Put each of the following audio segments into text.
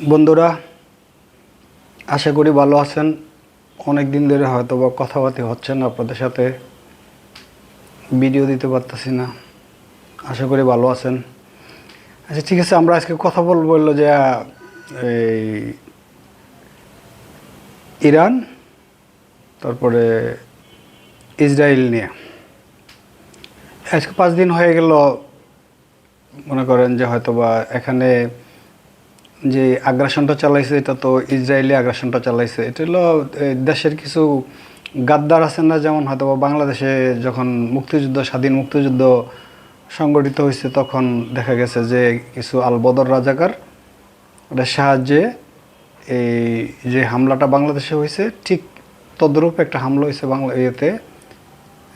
বন্ধুরা, আশা করি ভালো আছেন। অনেক দিন ধরে হয়তো বা কথাবার্তা হচ্ছে না আপনাদের সাথে। ভিডিও দিতে পারতেছি না। আশা করি ভালো আছেন। আচ্ছা ঠিক আছে, আমরা আজকে কথা বলব বলল যে, এই ইরান, তারপরে ইসরায়েল নিয়ে। আজকে পাঁচ দিন হয়ে গেল, মনে করেন যে হয়তো বা এখানে যে আগ্রাসনটা চালাইছে, এটা তো ইসরায়েলি আগ্রাসনটা চালাইছে। এটা হলো দেশের কিছু গাদ্দার আছেন না, যেমন হয়তো বাংলাদেশে যখন মুক্তিযুদ্ধ, স্বাধীন মুক্তিযুদ্ধ সংগঠিত হয়েছে, তখন দেখা গেছে যে কিছু আলবদর রাজাকার ওদের সাহায্যে এই যে হামলাটা বাংলাদেশে হয়েছে, ঠিক তদ্রূপ একটা হামলা হয়েছে বাংলা, ইয়েতে,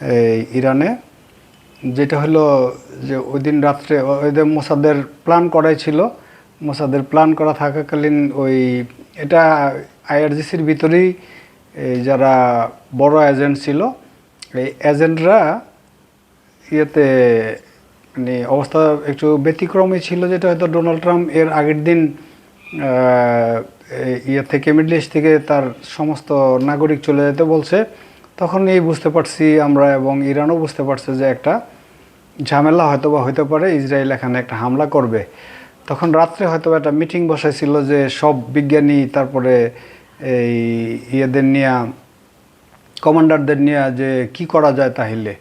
এই ইরানে। যেটা হলো যে ওই দিন রাত্রে ওদের মোসাদের প্ল্যান করাই ছিল মোসাদের প্ল্যান করা থাকাকালীন ওই এটা আইআরজিসির ভিতরেই যারা বড় এজেন্ট ছিল, এই এজেন্টরা ইয়েতে মানে অবস্থা একটু ব্যতিক্রমী ছিল, যেটা হয়তো ডোনাল্ড ট্রাম্প এর আগের দিন ইয়ে থেকে মিডল ইস্ট থেকে তার সমস্ত নাগরিক চলে যেতে বলছে। তখন এই বুঝতে পারছি আমরা এবং ইরানও বুঝতে পারছে যে একটা ঝামেলা হয়তো বা হইতে পারে, ইসরায়েল এখানে একটা হামলা করবে। তখন রাত্রে হয়তো একটা মিটিং বসাইছিল যে সব বিজ্ঞানী, তারপরে এই ইয়েদের নিয়ে কমান্ডারদের নিয়ে যে কি করা যায় তাহলে।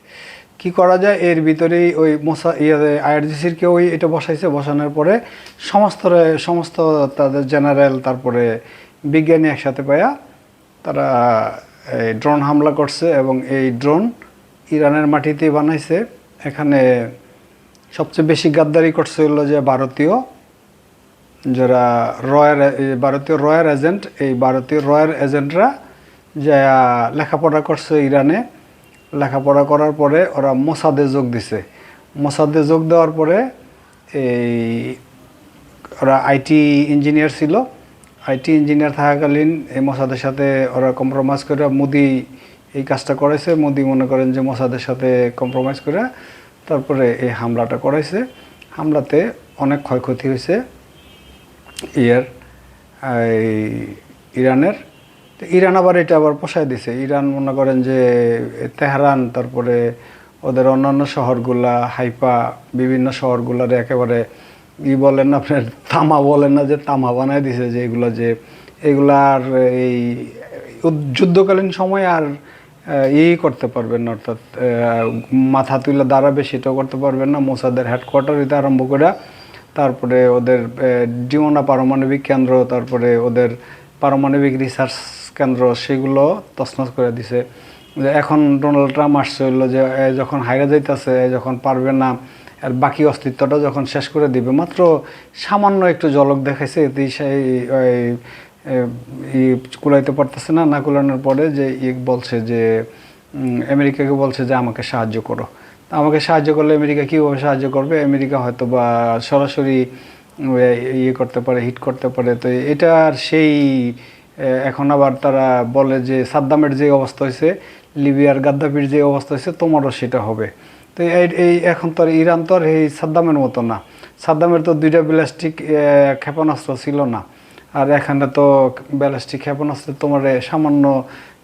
কি করা যায়? এর ভিতরেই ওই মোসা ইয়ে আইআরজিসির কেউ ওই এটা বসাইছে। বসানোর পরে সমস্ত সমস্ত তাদের জেনারেল তারপরে বিজ্ঞানী একসাথে পায়া তারা, এই ড্রোন হামলা করছে এবং এই ড্রোন ইরানের মাটিতেই বানাইছে। এখানে সবচেয়ে বেশি গাদ্দারি করছে হলো যে ভারতীয়, যারা রয়্যার এই ভারতীয় রয়্যার এজেন্ট, এই ভারতীয় রয়্যার এজেন্টরা যা লেখাপড়া করছে ইরানে। লেখাপড়া করার পরে ওরা মোসাদে যোগ দিছে। মোসাদে যোগ দেওয়ার পরে এই ওরা আইটি ইঞ্জিনিয়ার ছিল। আইটি ইঞ্জিনিয়ার থাকাকালীন এই মোসাদের সাথে ওরা কম্প্রোমাইজ করে, মোদি এই কাজটা করেছে। মোদি মনে করেন যে মোসাদের সাথে কম্প্রোমাইজ করে তারপরে এই হামলাটা করাইছে। হামলাতে অনেক ক্ষয়ক্ষতি হয়েছে ইয়ার ইরানের। তো ইরান আবার এটা আবার পোষায় দিছে। ইরান মনে করেন যে তেহরান, তারপরে ওদের অন্যান্য শহরগুলা হাইপা বিভিন্ন শহরগুলার একেবারে ই বলেন আপনার তামা বলেন না, যে তামা বানায় দিছে যে এগুলো যে, এগুলার এই যুদ্ধকালীন সময় আর ই করতে পারবেন না, অর্থাৎ মাথা তুলে দাঁড়াবে সেটাও করতে পারবেন না। মোসাদের হেডকোয়ার্টার হইতে আরম্ভ করে তারপরে ওদের ডিমোনা পারমাণবিক কেন্দ্র, তারপরে ওদের পারমাণবিক রিসার্চ কেন্দ্র, সেগুলো তছনছ করে দিছে। যে এখন ডোনাল্ড ট্রাম্প আসছে হইল যে যখন হাইরা যাইতেছে যখন পারবে না আর বাকি অস্তিত্বটা যখন শেষ করে দিবে, মাত্র সামান্য একটু জলক দেখাইছে, এতেই সেই কুলাইতে পারতেছে না না কুলানোর পরে যে ই বলছে যে আমেরিকাকে বলছে যে আমাকে সাহায্য করো। আমাকে সাহায্য করলে আমেরিকা কীভাবে সাহায্য করবে? আমেরিকা হয়তো বা সরাসরি ইয়ে করতে পারে, হিট করতে পারে। তো এটা আর সেই এখন আবার তারা বলে যে সাদ্দামের যে অবস্থা হয়েছে, লিবিয়ার গাদ্দাফির যে অবস্থা হয়েছে, তোমারও সেটা হবে। তো এই এখন তো আর ইরান তো আর এই সাদ্দামের মতো না। সাদ্দামের তো দুইটা ব্যালিস্টিক ক্ষেপণাস্ত্র ছিল না। আর এখানে তো ব্যালিস্টিক ক্ষেপণাস্ত্র তোমার সামান্য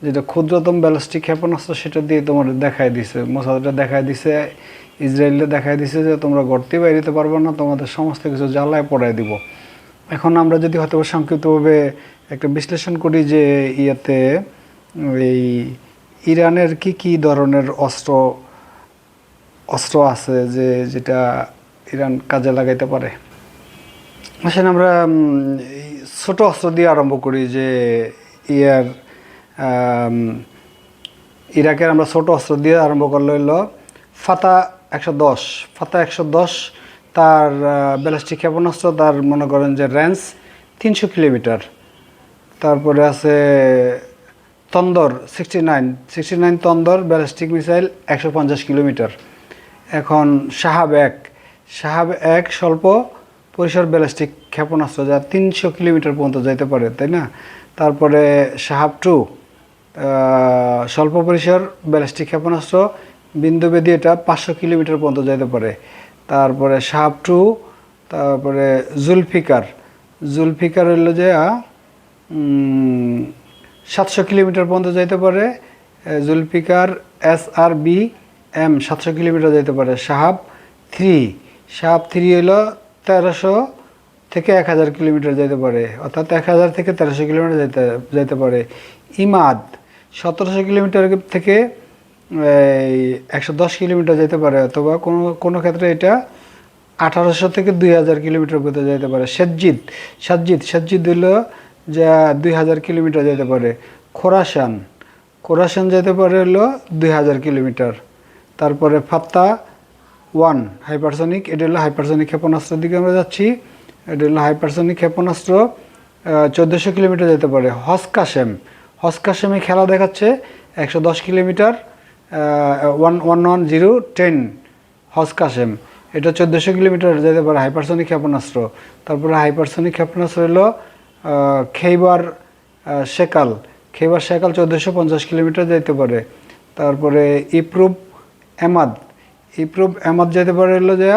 যেটা ক্ষুদ্রতম ব্যালিস্টিক ক্ষেপণাস্ত্র সেটা দিয়ে তোমার দেখায় দিছে। মোসাদটা দেখায় দিছে ইসরায়েলে দেখায় দিছে যে তোমরা গড়তে বাইরেতে পারবে না, তোমাদের সমস্ত কিছু জ্বালায় পড়ায় দিব। এখন আমরা যদি হয়তো সংক্ষিপ্তভাবে একটা বিশ্লেষণ করি যে ইয়েতে এই ইরানের কি কি ধরনের অস্ত্র অস্ত্র আছে যে যেটা ইরান কাজে লাগাইতে পারে? আসেন আমরা ছোট অস্ত্র দিয়ে আরম্ভ করি যে ইয়ার ইরাকের আমরা ছোট অস্ত্র দিয়ে আরম্ভ করলে হলো ফাতা একশো দশ। ফাতা একশো দশ, তার ব্যালিস্টিক ক্ষেপণাস্ত্র, তার মনে করেন যে রেঞ্জ তিনশো কিলোমিটার। তারপরে আছে Tondar sixty nine. Sixty nine Tondar, ballistic missile একশো পঞ্চাশ কিলোমিটার। এখন সাহাব এক। সাহাব এক স্বল্প পরিসর ব্যালিস্টিক ক্ষেপণাস্ত্র যা তিনশো কিলোমিটার পর্যন্ত যাইতে পারে, তাই না? তারপরে সাহাব টু স্বল্প পরিসর ব্যালিস্টিক ক্ষেপণাস্ত্র বিন্দুবেদি এটা পাঁচশো কিলোমিটার পর্যন্ত যাইতে পারে। তারপরে সাহাব টু, তারপরে জুলফিকার। জুলফিকার হইল যে সাতশো কিলোমিটার পর্যন্ত যাইতে পারে Zulfiqar S R B M সাতশো কিলোমিটার যাইতে পারে সাহাব থ্রি। সাহাব থ্রি হইল তেরোশো থেকে এক হাজার কিলোমিটার যেতে পারে, অর্থাৎ এক হাজার থেকে তেরোশো কিলোমিটার যেতে যেতে পারে। ইমাদ, সতেরোশো কিলোমিটার থেকে, এই, একশো দশ কিলোমিটার যেতে পারে, অথবা কোনো কোনো ক্ষেত্রে এটা আঠারোশো থেকে দুই হাজার কিলোমিটার পর্যন্ত যেতে পারে। সেজ্জিদ, সাজ্জিদ সাজ্জিদ হইল যা দুই হাজার কিলোমিটার যেতে পারে। খোরাসান খোরাসান যেতে পারে হলো দুই হাজার কিলোমিটার। তারপরে ফাত্তা ওয়ান হাইপারসনিক এটা হলো হাইপারসনিক ক্ষেপণাস্ত্রের দিকে আমরা যাচ্ছি। এটা হলো হাইপারসনিক ক্ষেপণাস্ত্র চোদ্দোশো কিলোমিটার যেতে পারে। হসকাশেম হসকাশেমে খেলা দেখাচ্ছে, একশো দশ kilometre one one one zero ten হসকাশেম এটা চোদ্দোশো কিলোমিটার যেতে পারে হাইপারসনিক ক্ষেপণাস্ত্র। তারপরে হাইপারসনিক ক্ষেপণাস্ত্র হলো খেইবার শেকাল খেইবার শেকাল চোদ্দোশো পঞ্চাশ কিলোমিটার যেতে পারে। তারপরে ইপ্রুভ এমাদ ইপ্রুভ এমাদ যেতে পারে হলো যে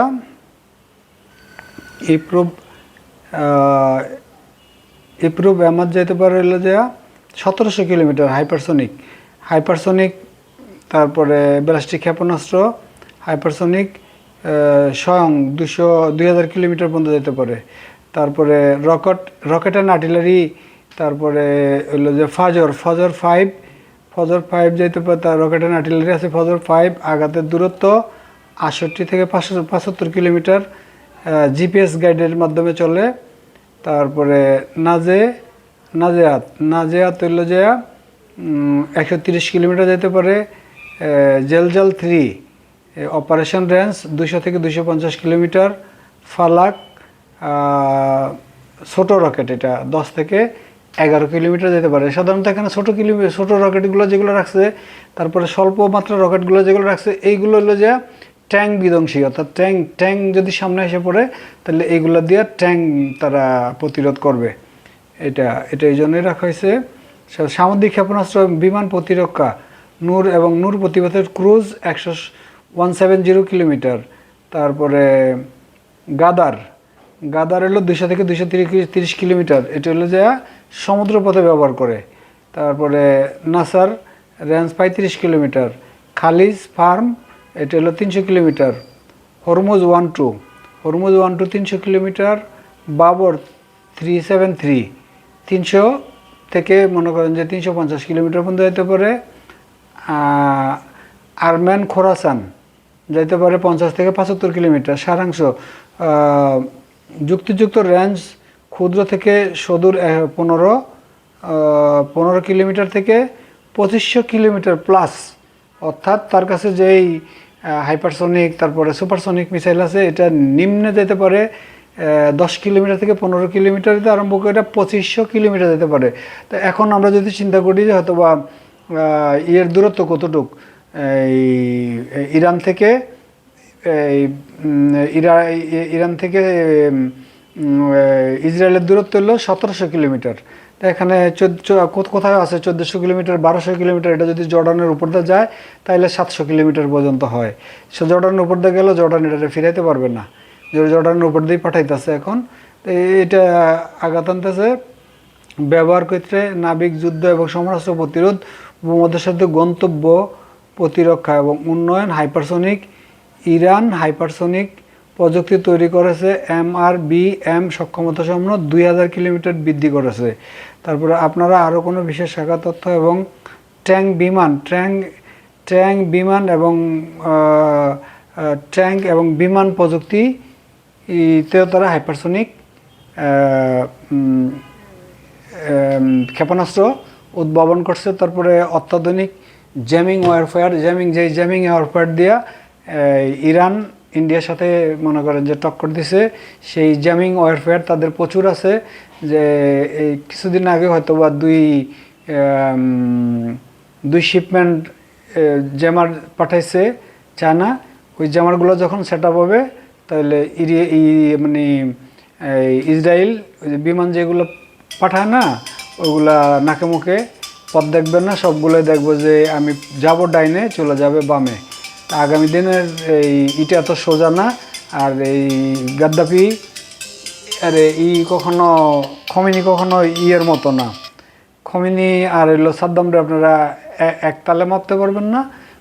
ইপ্রুভ ইপ্রুভ এমাদ যেতে পারে হলো যে সতেরোশো কিলোমিটার হাইপারসনিক হাইপারসনিক তারপরে ব্যালাস্টিক ক্ষেপণাস্ত্র হাইপারসনিক স্বয়ং দুশো, দুই হাজার কিলোমিটার পর্যন্ত যেতে পারে। তারপরে রকেট রকেট অ্যান্ড আর্টিলারি তারপরে হলো যে ফাজর ফজর ফাইভ ফজর ফাইভ যেতে পারে, তার রকেট অ্যান্ড আর্টিলারি আছে ফজর ফাইভ আঘাতের দূরত্ব আটষট্টি থেকে পঁচাত্তর কিলোমিটার জিপিএস গাইডের মাধ্যমে চলে। তারপরে নাজে, নাজেয়াত। নাজেয়াত হইল যে একশো তিরিশ কিলোমিটার যেতে পারে জেলজাল থ্রি অপারেশন রেঞ্জ দুশো থেকে দুশো পঞ্চাশ কিলোমিটার, ফালাক ছোটো রকেট এটা, দশ থেকে এগারো কিলোমিটার যেতে পারে। সাধারণত এখানে ছোটো কিলোমিটার ছোটো রকেটগুলো যেগুলো রাখছে, তারপরে স্বল্প মাত্রা রকেটগুলো যেগুলো রাখছে, এইগুলো হলো যে ট্যাঙ্ক বিধ্বংসী, অর্থাৎ ট্যাং ট্যাং যদি সামনে এসে পড়ে, তাহলে এইগুলো দিয়ে ট্যাঙ্ক তারা প্রতিরোধ করবে। এটা এটা এই জন্যই রাখা হয়েছে। সামুদ্রিক ক্ষেপণাস্ত্র বিমান প্রতিরক্ষা, নূর এবং নূর প্রতিপথের ক্রুজ একশো ওয়ান সেভেন জিরো কিলোমিটার তারপরে গাদার গাদার হলো দুশো থেকে দুশো তিরিশ কিলোমিটার। এটা হলো যে সমুদ্রপথে ব্যবহার করে। তারপরে নাসার রেঞ্জ পঁয়ত্রিশ কিলোমিটার। খালিজ ফার্ম এটা হলো তিনশো kilometre. Hormuz one two. Hormuz one two তিনশো kilometre, Babur three seven three. তিনশো থেকে মনে করেন যে তিনশো পঞ্চাশ কিলোমিটার পর্যন্ত যেতে পারে আরম্যান খোরাসান। যাইতে পারে পঞ্চাশ থেকে পঁচাত্তর কিলোমিটার, সারাংশ। যুক্তিযুক্ত রেঞ্জ ক্ষুদ্র থেকে সদূর পনেরো পনেরো কিলোমিটার থেকে পঁচিশশো কিলোমিটার প্লাস অর্থাৎ তার কাছে যেই হাইপারসনিক তারপরে সুপারসনিক মিসাইল আছে, এটা নিম্নে যেতে পারে দশ কিলোমিটার থেকে পনেরো কিলোমিটার আরম্ভ করে এটা পঁচিশশো কিলোমিটার যেতে পারে। তো এখন আমরা যদি চিন্তা করি যে হয়তো বা ইয়ের দূরত্ব কতটুক, এই, ইরান থেকে, এই ইরা- ইরান থেকে ইসরায়েলের দূরত্ব হলো সতেরোশো কিলোমিটার। এখানে কোথায় আছে? চোদ্দোশো কিলোমিটার, বারোশো কিলোমিটার, এটা যদি জর্ডানের উপর দিয়ে যায় তাহলে সাতশো কিলোমিটার পর্যন্ত হয়। সে জর্ডানের উপর দিয়ে গেলে জর্ডান এটা ফিরাইতে পারবে না। জর্ডানের উপর দিয়ে পাঠাইতেছে এখন। তো এটা আঘাত আনতেছে। ব্যবহার ক্ষেত্রে নাবিক যুদ্ধ এবং সমরাস্ত্র প্রতিরোধ ভূমধ্যসাগর সাথে গন্তব্য প্রতিরক্ষা এবং উন্নয়ন হাইপারসনিক ইরান হাইপারসনিক প্রযুক্তি তৈরি করেছে এম আর বি এম সক্ষমতা সম্পন্ন দুই হাজার কিলোমিটার বৃদ্ধি করেছে। তারপরে আপনারা আরও কোনো বিশেষ শাখা তথ্য এবং ট্যাঙ্ক বিমান ট্যাঙ্ক ট্যাঙ্ক বিমান এবং ট্যাঙ্ক এবং বিমান প্রযুক্তি তেও তারা হাইপারসনিক ক্ষেপণাস্ত্র উদ্ভাবন করছে। তারপরে অত্যাধুনিক জ্যামিং ওয়ারফেয়ার, জ্যামিং যে জ্যামিং ওয়ারফেয়ার দিয়া ইরান ইন্ডিয়ার সাথে মনে করেন যে টক্কর দিছে, সেই জ্যামিং ওয়ারফেয়ার তাদের প্রচুর আছে, যে এই কিছুদিন আগে হয়তো বা দুই দুই শিপমেন্ট জ্যামার পাঠাইছে চায়না। ওই জ্যামারগুলো যখন সেট আপ হবে, তাহলে ই মানে ইসরায়েল বিমান যেগুলো পাঠায় না, ওগুলা নাকে মুখে, পথ দেখবে না, সবগুলোই দেখব যে আমি যাব ডাইনে, চলে যাবে বামে। আগামী দিনের এই ইটা এত সোজা না, আর এই গাদ্দাফি, আরে ই কখনো খমিনি কখনো ইয়ের মতো না। খমিনি আর এলো সাদ্দামরে আপনারা এক তালে মাপতে পারবেন না।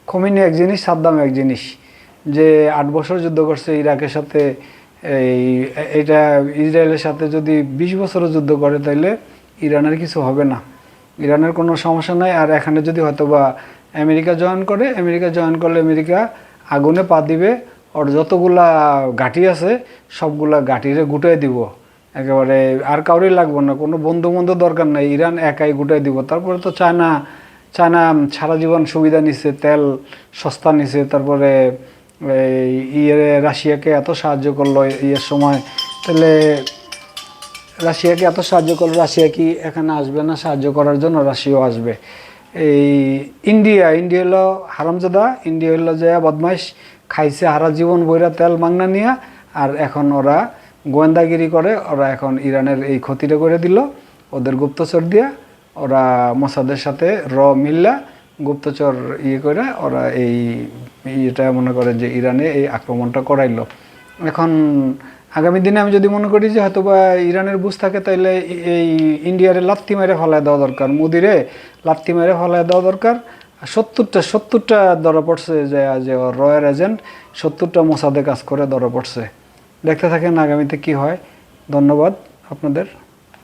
খমিনি এক জিনিস, সাদ্দাম এক জিনিস। যে আট বছর যুদ্ধ করছে ইরাকের সাথে, এই, এটা ইসরায়েলের সাথে যদি বিশ বছরও যুদ্ধ করে তাইলে ইরানের কিছু হবে না। ইরানের কোনো সমস্যা নাই, আর এখানে যদি হয়তো বা আমেরিকা জয়েন করে, আমেরিকা জয়েন করলে আমেরিকা আগুনে পা দিবে। ওর যতগুলা গাঠি আছে, সবগুলা গাঠিরে গুটাই দিব। একেবারে আর কাউরই লাগবে না, কোনো বন্ধু বন্ধু দরকার নাই, ইরান একাই গুটাই দিব। তারপরে তো চায়না চায়না সারা জীবন সুবিধা নিছে, তেল, সস্তা নিছে, তারপরে ইয়ে রাশিয়াকে এত সাহায্য করল ইয়ের সময়। তাহলে রাশিয়াকে এত সাহায্য করল, রাশিয়া কি এখানে আসবে না সাহায্য করার জন্য? রাশিয়াও আসবে। এই ইন্ডিয়া ইন্ডিয়া হলো হারামজাদা, ইন্ডিয়া হলো যে বদমাইশ, খাইছে হারা জীবন বইরা তেল মাংনা নিয়া, আর এখন ওরা গোয়েন্দাগিরি করে, ওরা এখন ইরানের এই ক্ষতিটা করে দিল, ওদের গুপ্তচর দিয়া, ওরা মোসাদের সাথে র মিল্লা, গুপ্তচর ইয়ে করে, ওরা এই ইয়েটা মনে করে যে ইরানে এই আক্রমণটা করাইলো। এখন আগামী দিনে আমি যদি মনে করি যে হয়তো বা ইরানের বুঝ থাকে তাহলে এই ইন্ডিয়ারে লাত্তি মেরে ফলায় দেওয়া দরকার, মোদিরে লাত্তি মেরে ফলায় দেওয়া দরকার। সত্তরটা সত্তরটা ধরা পড়ছে যে যে রয়্যাল এজেন্ট, সত্তরটা মোসাদে কাজ করে ধরা পড়ছে। দেখতে থাকেন আগামীতে কি হয়। ধন্যবাদ আপনাদের।